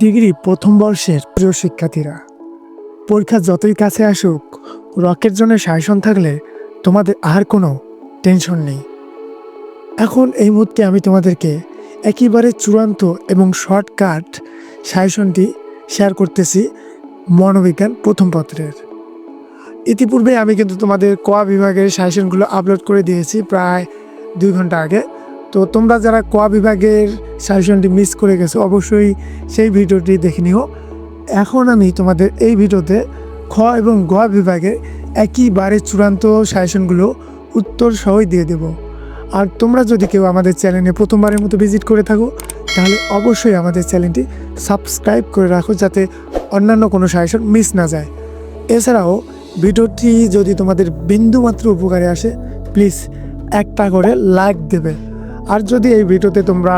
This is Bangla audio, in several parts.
ডিগ্রি প্রথম বর্ষের প্রিয় শিক্ষার্থীরা। পরীক্ষা যতই কাছে আসুক রকের জন্য সাজেশন থাকলে তোমাদের আর কোনো টেনশন নেই। এখন এই মুহূর্তে আমি তোমাদেরকে একেবারে চূড়ান্ত এবং শর্টকাট সাজেশনটি শেয়ার করতেছি মনোবিজ্ঞান প্রথম পত্রের। ইতিপূর্বে আমি কিন্তু তোমাদের কোয়া বিভাগের সাজেশনগুলো আপলোড করে দিয়েছি প্রায় দুই ঘণ্টা আগে। তো তোমরা যারা কোয়া বিভাগের সাজেশনটি মিস করে গেছো, অবশ্যই সেই ভিডিওটি দেখে নিও। এখন আমি তোমাদের এই ভিডিওতে খ এবং গ বিভাগের একইবারে চূড়ান্ত সাজেশনগুলো উত্তর সহই দিয়ে দেব। আর তোমরা যদি কেউ আমাদের চ্যানেলে প্রথমবারের মতো ভিজিট করে থাকো, তাহলে অবশ্যই আমাদের চ্যানেলটি সাবস্ক্রাইব করে রাখো যাতে অন্যান্য কোনো সাজেশন মিস না যায়। এছাড়াও ভিডিওটি যদি তোমাদের বিন্দুমাত্র উপকারে আসে প্লিজ একটা করে লাইক দেবে। আর যদি এই ভিডিওতে তোমরা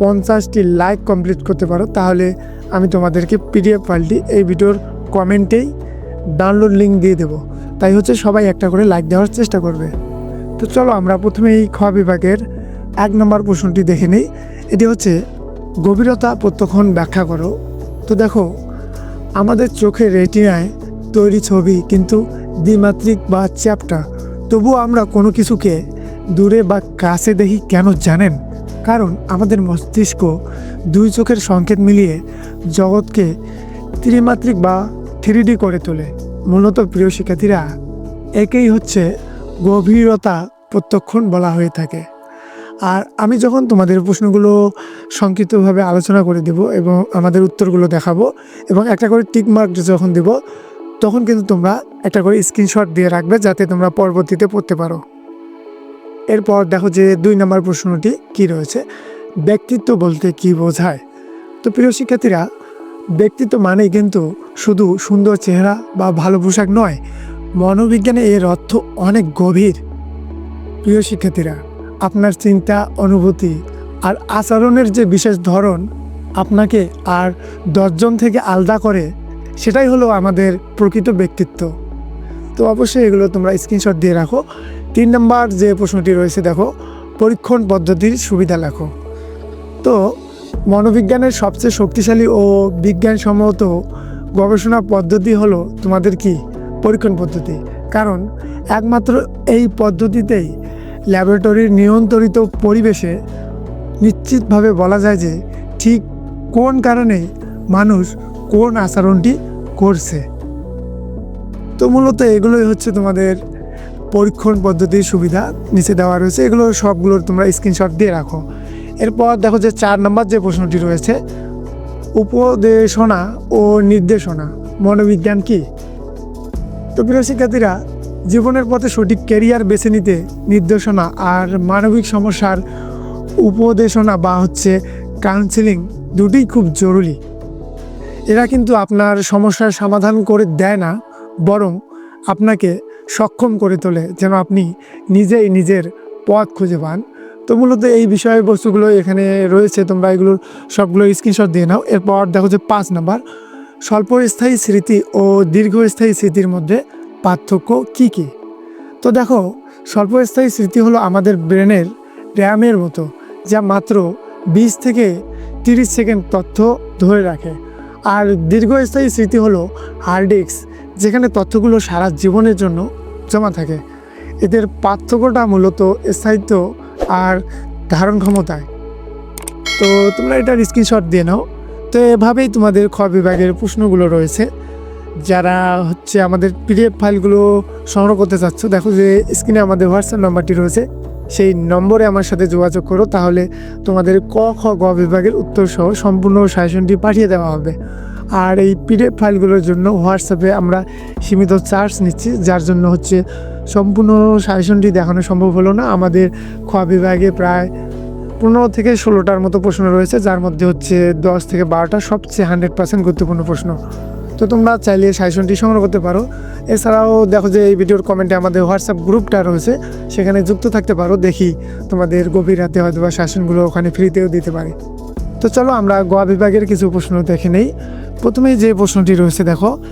পঞ্চাশটি লাইক কমপ্লিট করতে পারো, তাহলে আমি তোমাদেরকে পিডিএফ ফাইলটি এই ভিডিওর কমেন্টেই ডাউনলোড লিঙ্ক দিয়ে দেবো। তাই হচ্ছে সবাই একটা করে লাইক দেওয়ার চেষ্টা করবে। তো চলো আমরা প্রথমে এই খ বিভাগের এক নম্বর প্রশ্নটি দেখে নিই। এটি হচ্ছে, গভীরতা প্রত্যক্ষণ ব্যাখ্যা করো। তো দেখো, আমাদের চোখের রেটিনায় তৈরি ছবি কিন্তু দ্বিমাত্রিক বা চ্যাপ্টা। তবুও আমরা কোনো কিছুকে দূরে বা কাছে দেখি কেন জানেন? কারণ আমাদের মস্তিষ্ক দুই চোখের সংকেত মিলিয়ে জগৎকে ত্রিমাত্রিক বা থ্রিডি করে তোলে। মূলত প্রিয় শিক্ষার্থীরা, একেই হচ্ছে গভীরতা প্রত্যক্ষণ বলা হয়ে থাকে। আর আমি যখন তোমাদের প্রশ্নগুলো সংক্ষিপ্তভাবে আলোচনা করে দেব এবং আমাদের উত্তরগুলো দেখাবো এবং একটা করে টিক মার্ক যখন দেব, তখন কিন্তু তোমরা একটা করে স্ক্রিনশট দিয়ে রাখবে যাতে তোমরা পরবর্তীতে পড়তে পারো। এরপর দেখো যে দুই নম্বর প্রশ্নটি কি রয়েছে? ব্যক্তিত্ব বলতে কি বোঝায়? তো প্রিয় শিক্ষার্থীরা, ব্যক্তিত্ব মানেই কিন্তু শুধু সুন্দর চেহারা বা ভালো পোশাক নয়, মনোবিজ্ঞানে এর অর্থ অনেক গভীর। প্রিয় শিক্ষার্থীরা, আপনার চিন্তা, অনুভূতি আর আচরণের যে বিশেষ ধরন আপনাকে আর দশজন থেকে আলাদা করে, সেটাই হলো আমাদের প্রকৃত ব্যক্তিত্ব। তো অবশ্যই এগুলো তোমরা স্ক্রিনশট দিয়ে রাখো। তিন নম্বর যে প্রশ্নটি রয়েছে, দেখো, পরীক্ষণ পদ্ধতির সুবিধা লেখো। তো, মনোবিজ্ঞানের সবচেয়ে শক্তিশালী ও বিজ্ঞানসম্মত গবেষণা পদ্ধতি হলো তোমাদের কি? পরীক্ষণ পদ্ধতি। কারণ, একমাত্র এই পদ্ধতিতেই ল্যাবরেটরির নিয়ন্ত্রিত পরিবেশে নিশ্চিতভাবে বলা যায় যে ঠিক কোন কারণে মানুষ কোন আচরণটি করছে। তো মূলত এগুলোই হচ্ছে তোমাদের পরীক্ষণ পদ্ধতির সুবিধা নিচে দেওয়া রয়েছে। এগুলো সবগুলোর তোমরা স্ক্রিনশট দিয়ে রাখো। এরপর দেখো যে চার নম্বর যে প্রশ্নটি রয়েছে, উপদেশনা ও নির্দেশনা, মনোবিজ্ঞান কি? তো প্রিয় শিক্ষার্থীরা, জীবনের পথে সঠিক ক্যারিয়ার বেছে নিতে নির্দেশনা আর মানবিক সমস্যার উপদেশনা বা হচ্ছে কাউন্সিলিং দুটোই খুব জরুরি। এরা কিন্তু আপনার সমস্যার সমাধান করে দেয় না। বরং আপনাকে সক্ষম করে তোলে যেন আপনি নিজেই নিজের পথ খুঁজে পান। তো মূলত এই বিষয়বস্তুগুলো এখানে রয়েছে, তোমরা এগুলোর সবগুলো স্ক্রিনশট দিয়ে নাও। এরপর দেখো যে পাঁচ নাম্বার, স্বল্পস্থায়ী স্মৃতি ও দীর্ঘস্থায়ী স্মৃতির মধ্যে পার্থক্য কি কি? তো দেখো, স্বল্পস্থায়ী স্মৃতি হলো আমাদের ব্রেনের র্যামের মতো, যা মাত্র বিশ থেকে তিরিশ সেকেন্ড তথ্য ধরে রাখে। আর দীর্ঘস্থায়ী স্মৃতি হলো হার্ড ডিস্ক যেখানে তথ্যগুলো সারা জীবনের জন্য জমা থাকে। এদের পার্থক্যটা মূলত স্থায়িত্ব আর ধারণ ক্ষমতায়। তো তোমরা এটার স্ক্রিনশট দিয়ে নাও। তো এভাবেই তোমাদের খ বিভাগের প্রশ্নগুলো রয়েছে। যারা হচ্ছে আমাদের পিডিএফ ফাইলগুলো সংগ্রহ করতে চাচ্ছ, দেখো যে স্ক্রিনে আমাদের হোয়াটসঅ্যাপ নাম্বারটি রয়েছে। সেই নম্বরে আমার সাথে যোগাযোগ করো, তাহলে তোমাদের ক, খ, গ বিভাগের উত্তর সহ সম্পূর্ণ সাজেশনটি পাঠিয়ে দেওয়া হবে। আর এই পিডিএফ ফাইলগুলোর জন্য হোয়াটসঅ্যাপে আমরা সীমিত চার্জ নিচ্ছি, যার জন্য হচ্ছে সম্পূর্ণ সাজেশনটি দেখানো সম্ভব হলো না। আমাদের খ বিভাগে প্রায় পনেরো থেকে ষোলোটার মতো প্রশ্ন রয়েছে, যার মধ্যে হচ্ছে দশ থেকে বারোটা সবচেয়ে হান্ড্রেড পার্সেন্ট গুরুত্বপূর্ণ প্রশ্ন। তো তোমরা চাইলে সাজেশনটি সংগ্রহ করতে পারো। এছাড়াও দেখো যে এই ভিডিওর কমেন্টে আমাদের হোয়াটসঅ্যাপ গ্রুপটা রয়েছে, সেখানে যুক্ত থাকতে পারো। দেখি তোমাদের গভীর রাতে হয়তো বা শাসনগুলো ওখানে ফ্রিতেও দিতে পারি। তো চলো আমরা গোয়া বিভাগের কিছু প্রশ্ন দেখে নেই। প্রথমেই যে প্রশ্নটি রয়েছে, দেখো,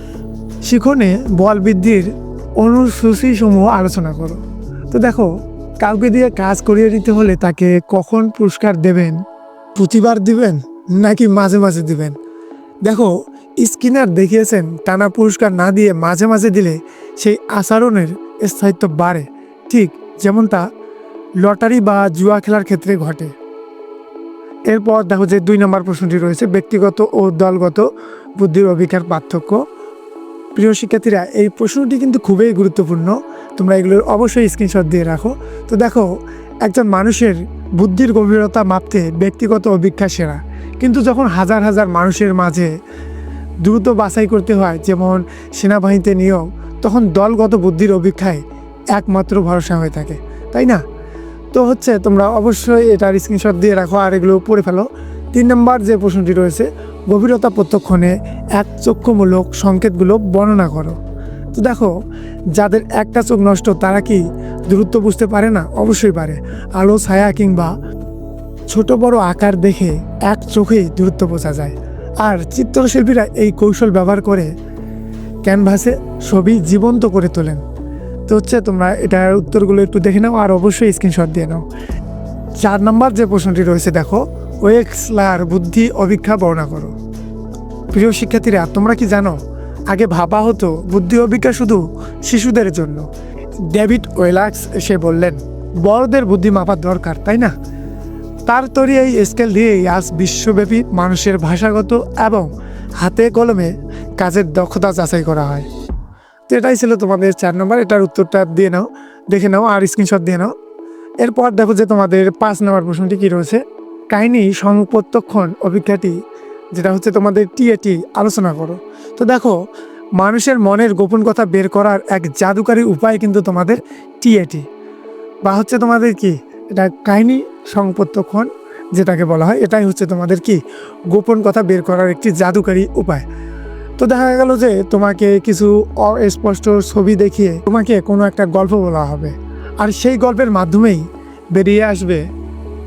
শিখনে বল বৃদ্ধির অনুসূচিসমূহ আলোচনা করো। তো দেখো, কাউকে দিয়ে কাজ করিয়ে দিতে হলে তাকে কখন পুরস্কার দেবেন? প্রতিবার দিবেন নাকি মাঝে মাঝে দিবেন? দেখো, স্কিনার দেখিয়েছেন, টানা পুরস্কার না দিয়ে মাঝে মাঝে দিলে সেই আচরণের স্থায়িত্ব বাড়ে। ঠিক যেমনটা লটারি বা জুয়া খেলার ক্ষেত্রে ঘটে। এরপর দেখো যে দুই নম্বর প্রশ্নটি রয়েছে, ব্যক্তিগত ও দলগত বুদ্ধির অভিজ্ঞার পার্থক্য। প্রিয় শিক্ষার্থীরা, এই প্রশ্নটি কিন্তু খুবই গুরুত্বপূর্ণ, তোমরা এগুলোর অবশ্যই স্ক্রিনশট দিয়ে রাখো। তো দেখো, একজন মানুষের বুদ্ধির গভীরতা মাপতে ব্যক্তিগত অভিজ্ঞা সেরা। কিন্তু যখন হাজার হাজার মানুষের মাঝে দ্রুত বাছাই করতে হয়, যেমন সেনাবাহিনীতে নিয়োগ, তখন দলগত বুদ্ধির অভিজ্ঞায় একমাত্র ভরসা হয়ে থাকে, তাই না? তো হচ্ছে তোমরা অবশ্যই এটার স্ক্রিনশট দিয়ে রাখো আর এগুলো পড়ে ফেলো। তিন নম্বর যে প্রশ্নটি রয়েছে, গভীরতা প্রত্যক্ষণে এক চক্ষুমূলক সংকেতগুলো বর্ণনা করো। তো দেখো, যাদের একটা চোখ নষ্ট, তারা কি দূরত্ব বুঝতে পারে না? অবশ্যই পারে। আলো, ছায়া কিংবা ছোট বড় আকার দেখে এক চোখেই দূরত্ব বোঝা যায়। আর চিত্রশিল্পীরা এই কৌশল ব্যবহার করে ক্যানভাসে ছবি জীবন্ত করে তোলেন। তো হচ্ছে তোমরা এটার উত্তরগুলো একটু দেখে নাও আর অবশ্যই স্ক্রিনশট দিয়ে নাও। চার নম্বর যে প্রশ্নটি রয়েছে দেখো ওয়েক্সলার বুদ্ধি অভিক্ষা বর্ণনা করো। প্রিয় শিক্ষার্থীরা, তোমরা কি জানো, আগে ভাবা হতো বুদ্ধি অভিজ্ঞা শুধু শিশুদের জন্য। ডেভিড ওয়েলাক্স এসে বললেন, বড়দের বুদ্ধি মাপার দরকার, তাই না? তার তৈরি এই স্কেল দিয়েই আজ বিশ্বব্যাপী মানুষের ভাষাগত এবং হাতে কলমে কাজের দক্ষতা যাচাই করা হয়। তো এটাই ছিল তোমাদের চার নম্বর। এটার উত্তরটা দিয়ে নাও, দেখে নাও আর স্ক্রিনশট দিয়ে নাও। এরপর দেখো যে তোমাদের পাঁচ নম্বর প্রশ্নটি কী রয়েছে। কাহিনী, সংপ্রত্যক্ষণ অভিজ্ঞাটি যেটা হচ্ছে তোমাদের টিএটি আলোচনা করো। তো দেখো, মানুষের মনের গোপন কথা বের করার এক জাদুকারী উপায় কিন্তু তোমাদের টিএটি বা হচ্ছে তোমাদের কি? এটা কাহিনী, সংপ্রত্যক্ষণ, যেটাকে বলা হয়, এটাই হচ্ছে তোমাদের কি? গোপন কথা বের করার একটি জাদুকারী উপায়। তো দেখা গেল যে তোমাকে কিছু অস্পষ্ট ছবি দেখিয়ে তোমাকে কোনো একটা গল্প বলা হবে। আর সেই গল্পের মাধ্যমেই বেরিয়ে আসবে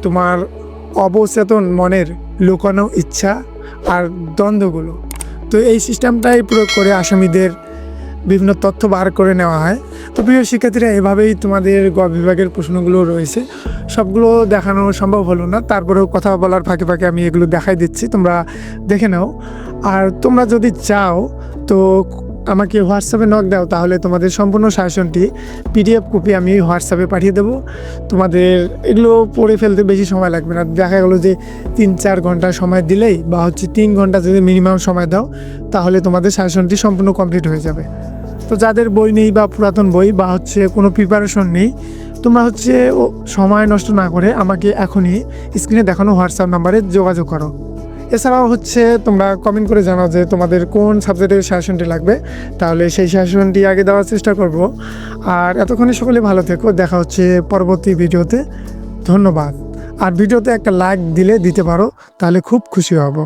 তোমার অবচেতন মনের লুকানো ইচ্ছা আর দ্বন্দ্বগুলো। তো এই সিস্টেমটাই প্রয়োগ করে আসামিদের বিভিন্ন তথ্য বার করে নেওয়া হয়। তো প্রিয় শিক্ষার্থীরা, এভাবেই তোমাদের গ বিভাগের প্রশ্নগুলো রয়েছে। সবগুলো দেখানো সম্ভব হলো না। তারপরেও কথা বলার ফাঁকে ফাঁকে আমি এগুলো দেখাই দিচ্ছি। তোমরা দেখে নাও। আর তোমরা যদি চাও, তো আমাকে হোয়াটসঅ্যাপে নক দাও, তাহলে তোমাদের সম্পূর্ণ শাসনটি পিডিএফ কপি আমি হোয়াটসঅ্যাপে পাঠিয়ে দেবো। তোমাদের এগুলো পড়ে ফেলতে বেশি সময় লাগবে না। দেখা গেলো যে তিন চার ঘণ্টা সময় দিলেই বা হচ্ছে তিন ঘণ্টা যদি মিনিমাম সময় দাও, তাহলে তোমাদের শাসনটি সম্পূর্ণ কমপ্লিট হয়ে যাবে। তো যাদের বই নেই বা পুরাতন বই বা হচ্ছে কোনো প্রিপারেশন নেই, তোমরা হচ্ছে সময় নষ্ট না করে আমাকে এখনই স্ক্রিনে দেখানো হোয়াটসঅ্যাপ নাম্বারে যোগাযোগ করো। এছাড়াও হচ্ছে তোমরা কমেন্ট করে জানাও যে তোমাদের কোন সাবজেক্টের শাসনটি লাগবে, তাহলে সেই শাসনটি আগে দেওয়ার চেষ্টা করব। আর এতক্ষণে সকলে ভালো থেকো, দেখা হচ্ছে পরবর্তী ভিডিওতে, ধন্যবাদ। আর ভিডিওতে একটা লাইক দিলে দিতে পারো, তাহলে খুব খুশি হব।